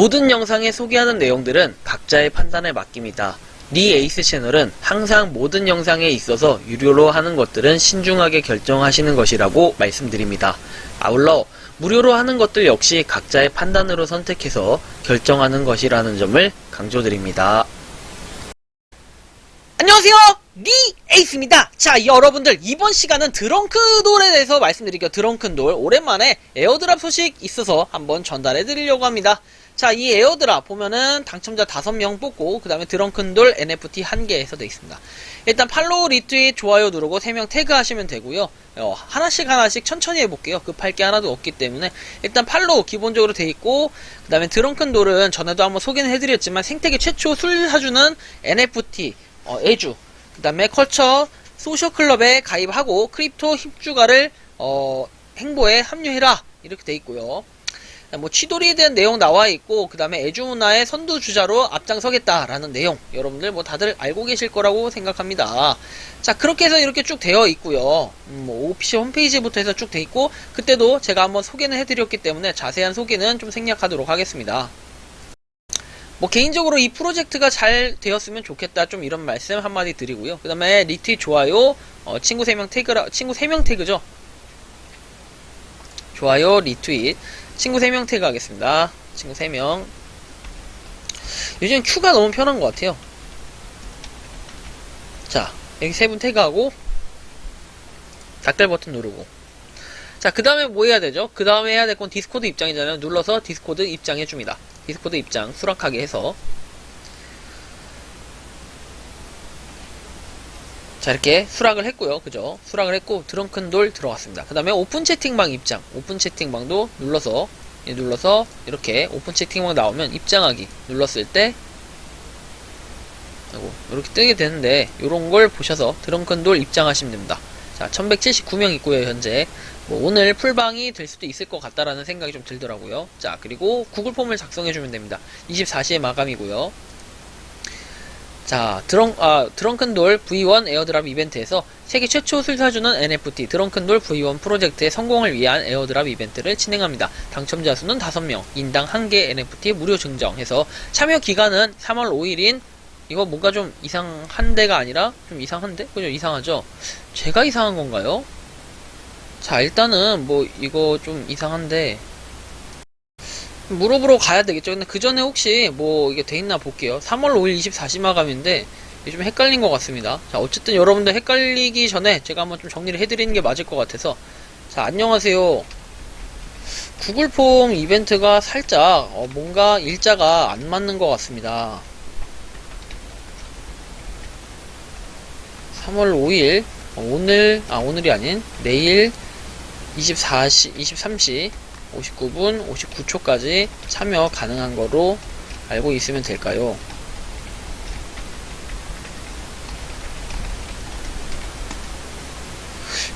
모든 영상에 소개하는 내용들은 각자의 판단에 맡깁니다. 니 에이스 채널은 항상 모든 영상에 있어서 유료로 하는 것들은 신중하게 결정하시는 것이라고 말씀드립니다. 아울러 무료로 하는 것들 역시 각자의 판단으로 선택해서 결정하는 것이라는 점을 강조드립니다. 안녕하세요! 니 에이스입니다! 자, 여러분들, 이번 시간은 드렁크돌에 대해서 말씀드릴게요. 드렁큰돌. 오랜만에 에어드랍 소식 있어서 한번 전달해 드리려고 합니다. 자, 이 에어드랍 보면은 당첨자 5명 뽑고, 그 다음에 드렁큰돌 NFT 1개에서 되어 있습니다. 일단 팔로우, 리트윗, 좋아요 누르고 3명 태그 하시면 되고요. 어, 하나씩 하나씩 천천히 해볼게요. 급할 게 하나도 없기 때문에. 일단 팔로우 기본적으로 돼 있고, 그 다음에 드렁큰돌은 전에도 한번 소개는 해드렸지만 생태계 최초 술 사주는 NFT, 어, 애주, 그 다음에 컬처 소셜클럽에 가입하고 크립토 힙주가를 어, 행보에 합류해라 이렇게 돼 있고요. 뭐 취돌이에 대한 내용 나와 있고 그 다음에 애주문화의 선두주자로 앞장서겠다라는 내용 여러분들 뭐 다들 알고 계실 거라고 생각합니다. 자 그렇게 해서 이렇게 쭉 되어 있고요. 음, 뭐 오피셜 홈페이지부터 해서 쭉 돼 있고 그때도 제가 한번 소개는 해드렸기 때문에 자세한 소개는 좀 생략하도록 하겠습니다. 뭐 개인적으로 이 프로젝트가 잘 되었으면 좋겠다 좀 이런 말씀 한마디 드리고요. 그 다음에 리트윗 좋아요 어, 친구 3명 태그라 친구 3명 태그죠. 좋아요 리트윗 친구 3명 태그 하겠습니다. 친구 3명 요즘 큐가 너무 편한 것 같아요. 자 여기 세 분 태그하고 닥달 버튼 누르고 자 그 다음에 뭐 해야 되죠? 그 다음에 해야 될 건 디스코드 입장이잖아요. 눌러서 디스코드 입장해 줍니다. 디스코드 입장 수락하게 해서 자 이렇게 수락을 했고요. 그죠? 수락을 했고 드렁큰 돌 들어갔습니다. 그 다음에 오픈 채팅방 입장. 오픈 채팅방도 눌러서 예, 눌러서 이렇게 오픈 채팅방 나오면 입장하기 눌렀을 때 이렇게 뜨게 되는데 이런 걸 보셔서 드렁큰 돌 입장하시면 됩니다. 자 1179명 있고요 현재. 뭐 오늘 풀방이 될 수도 있을 것 같다라는 생각이 좀 들더라고요. 자 그리고 구글 폼을 작성해 주면 됩니다. 24시에 마감이고요 자, 드렁, 아, 드렁큰돌 V1 에어드랍 이벤트에서 세계 최초 술사주는 NFT 드렁큰돌 V1 프로젝트의 성공을 위한 에어드랍 이벤트를 진행합니다. 당첨자 수는 5명, 인당 1개 NFT 무료 증정해서 참여 기간은 3월 5일인 이거 뭔가 좀 이상한 데가 아니라 좀 이상한데? 그죠? 이상하죠? 제가 이상한 건가요? 자, 일단은 뭐 이거 좀 이상한데 물어보러 가야 되겠죠. 근데 그 전에 혹시 뭐 이게 돼 있나 볼게요. 3월 5일 24시 마감인데 좀 헷갈린 것 같습니다. 자, 어쨌든 여러분들 헷갈리기 전에 제가 한번 좀 정리를 해드리는 게 맞을 것 같아서 자, 안녕하세요. 구글 폼 이벤트가 살짝 어, 뭔가 일자가 안 맞는 것 같습니다. 3월 5일 어, 오늘 아 오늘이 아닌 내일 24시 23시 59분 59초까지 참여 가능한 거로 알고 있으면 될까요?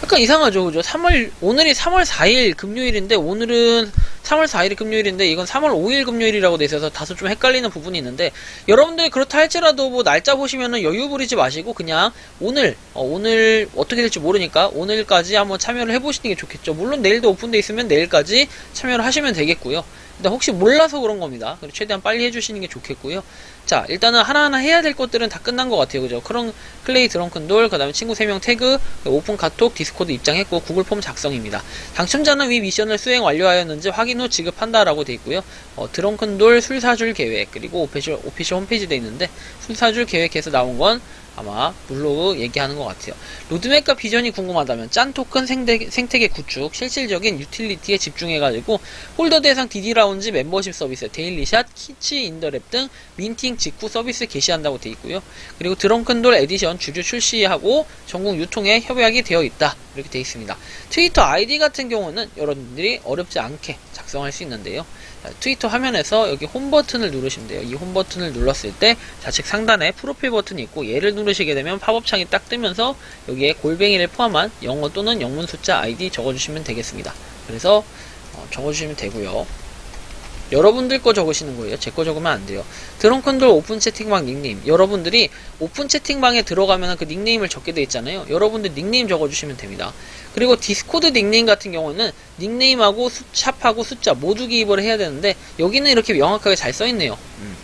약간 이상하죠, 그죠? 3월, 오늘이 3월 4일 금요일인데, 오늘은 3월 4일 금요일인데, 이건 3월 5일 금요일이라고 돼 있어서 다소 좀 헷갈리는 부분이 있는데, 여러분들이 그렇다 할지라도 뭐 날짜 보시면은 여유 부리지 마시고, 그냥 오늘, 어, 오늘 어떻게 될지 모르니까, 오늘까지 한번 참여를 해보시는 게 좋겠죠. 물론 내일도 오픈돼 있으면 내일까지 참여를 하시면 되겠고요. 일단 혹시 몰라서 그런 겁니다. 최대한 빨리 해주시는 게 좋겠고요. 자, 일단은 하나하나 해야 될 것들은 다 끝난 것 같아요. 그죠? 크롱, 클레이 드렁큰돌, 그 다음에 친구 3명 태그, 오픈 카톡, 디스코드 입장했고, 구글 폼 작성입니다. 당첨자는 위 미션을 수행 완료하였는지 확인 후 지급한다라고 돼 있고요. 어, 드렁큰돌 술 사줄 계획, 그리고 오피셜, 오피셜 홈페이지 돼 있는데, 술 사줄 계획에서 나온 건 아마 블로그 얘기하는 것 같아요. 로드맵과 비전이 궁금하다면 짠 토큰 생태, 생태계 구축, 실질적인 유틸리티에 집중해가지고 홀더 대상 DD 라운지 멤버십 서비스, 데일리샷, 키치 인더랩 등 민팅 직후 서비스 개시한다고 되어 있고요. 그리고 드렁큰돌 에디션 주주 출시하고 전국 유통에 협약이 되어 있다. 이렇게 되어 있습니다. 트위터 아이디 같은 경우는 여러분들이 어렵지 않게 작성할 수 있는데요. 자, 트위터 화면에서 여기 홈 버튼을 누르시면 돼요. 이 홈 버튼을 눌렀을 때 좌측 상단에 프로필 버튼이 있고 얘를 누르시게 되면 팝업 창이 딱 뜨면서 여기에 골뱅이를 포함한 영어 또는 영문 숫자 아이디 적어주시면 되겠습니다. 그래서 어, 적어주시면 되고요. 여러분들 거 적으시는 거예요. 제 거 적으면 안 돼요. 드렁컨돌 오픈 채팅방 닉네임. 여러분들이 오픈 채팅방에 들어가면 그 닉네임을 적게 돼 있잖아요. 여러분들 닉네임 적어주시면 됩니다. 그리고 디스코드 닉네임 같은 경우는 닉네임하고 수, 샵하고 숫자 모두 기입을 해야 되는데 여기는 이렇게 명확하게 잘 써있네요. 음.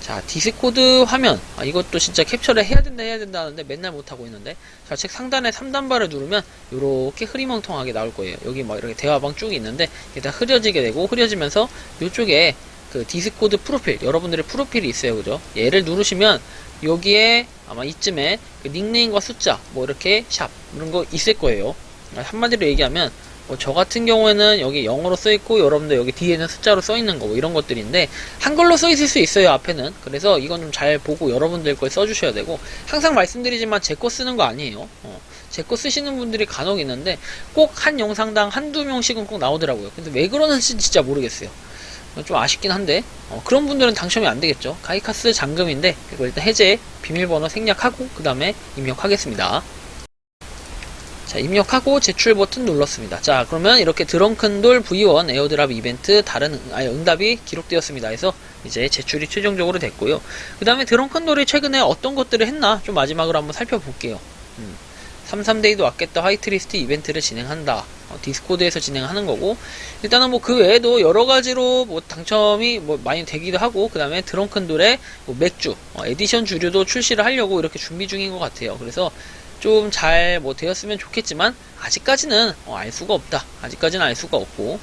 자 디스코드 화면. 아, 이것도 진짜 캡처를 해야 된다 해야 된다 하는데 맨날 못하고 있는데. 좌측 상단에 3단바를 누르면 이렇게 흐리멍텅하게 나올 거예요. 여기 막 이렇게 대화방 쭉 있는데 이게 다 흐려지게 되고 흐려지면서 이쪽에 그 디스코드 프로필 여러분들의 프로필이 있어요 그죠? 얘를 누르시면 여기에 아마 이쯤에 그 닉네임과 숫자 뭐 이렇게 샵 이런 거 있을 거예요. 한마디로 얘기하면 뭐 저 같은 경우에는 여기 영어로 써 있고 여러분들 여기 뒤에는 숫자로 써 있는 거고 이런 것들인데 한글로 써 있을 수 있어요 앞에는 그래서 이건 좀 잘 보고 여러분들 걸 써주셔야 되고 항상 말씀드리지만 제 거 쓰는 거 아니에요 어. 제거 쓰시는 분들이 간혹 있는데 꼭 한 영상당 한두 명씩은 꼭 나오더라고요 근데 왜 그러는지 진짜 모르겠어요 좀 아쉽긴 한데 어, 그런 분들은 당첨이 안 되겠죠. 가이카스 잔금인데 이거 일단 해제 비밀번호 생략하고 그 다음에 입력하겠습니다. 자 입력하고 제출 버튼 눌렀습니다. 자 그러면 이렇게 드렁큰돌 V1 에어드랍 이벤트 다른 응- 아니, 응답이 기록되었습니다. 해서 이제 제출이 최종적으로 됐고요. 그 다음에 드렁큰돌이 최근에 어떤 것들을 했나 좀 마지막으로 한번 살펴볼게요. 음. 33데이도 왔겠다 화이트리스트 이벤트를 진행한다. 어, 디스코드에서 진행하는 거고 일단은 뭐 그 외에도 여러 가지로 뭐 당첨이 뭐 많이 되기도 하고 그 다음에 드렁큰돌의 뭐 맥주 어, 에디션 주류도 출시를 하려고 이렇게 준비 중인 것 같아요. 그래서 좀 잘 뭐 되었으면 좋겠지만 아직까지는 어, 알 수가 없다. 아직까지는 알 수가 없고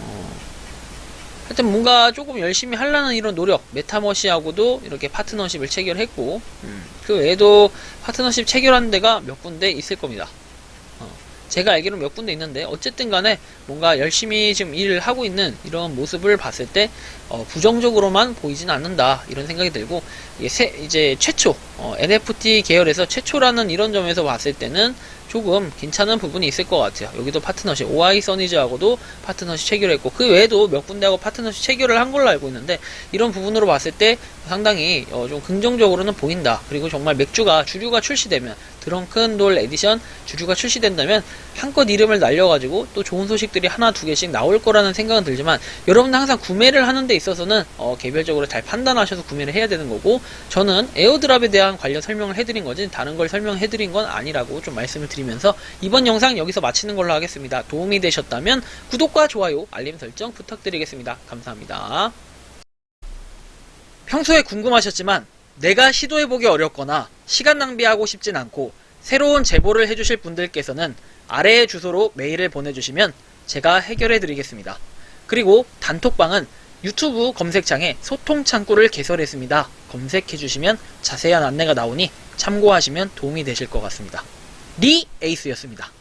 어, 하여튼 뭔가 조금 열심히 하려는 이런 노력 메타머시하고도 이렇게 파트너십을 체결했고 음, 그 외에도 파트너십 체결한 데가 몇 군데 있을 겁니다. 어, 제가 알기로 몇 군데 있는데 어쨌든 간에 뭔가 열심히 지금 일을 하고 있는 이런 모습을 봤을 때 어, 부정적으로만 보이진 않는다 이런 생각이 들고 이제 최초 어, NFT 계열에서 최초라는 이런 점에서 봤을 때는 조금 괜찮은 부분이 있을 것 같아요. 여기도 파트너십, OI 써니즈하고도 파트너십 체결 했고, 그 외에도 몇 군데하고 파트너십 체결을 한 걸로 알고 있는데, 이런 부분으로 봤을 때 상당히 어, 좀 긍정적으로는 보인다. 그리고 정말 맥주가, 주류가 출시되면, 드렁큰 돌 에디션 주류가 출시된다면, 한껏 이름을 날려가지고, 또 좋은 소식들이 하나, 두 개씩 나올 거라는 생각은 들지만, 여러분들 항상 구매를 하는 데 있어서는, 어, 개별적으로 잘 판단하셔서 구매를 해야 되는 거고, 저는 에어드랍에 대한 관련 설명을 해드린 거지, 다른 걸 설명해드린 건 아니라고 좀 말씀을 드리면서, 이번 영상 여기서 마치는 걸로 하겠습니다. 도움이 되셨다면, 구독과 좋아요, 알림 설정 부탁드리겠습니다. 감사합니다. 평소에 궁금하셨지만, 내가 시도해보기 어렵거나, 시간 낭비하고 싶진 않고, 새로운 제보를 해주실 분들께서는 아래의 주소로 메일을 보내주시면 제가 해결해드리겠습니다. 그리고 단톡방은 유튜브 검색창에 소통 창구를 개설했습니다. 검색해주시면 자세한 안내가 나오니 참고하시면 도움이 되실 것 같습니다. 리 에이스였습니다.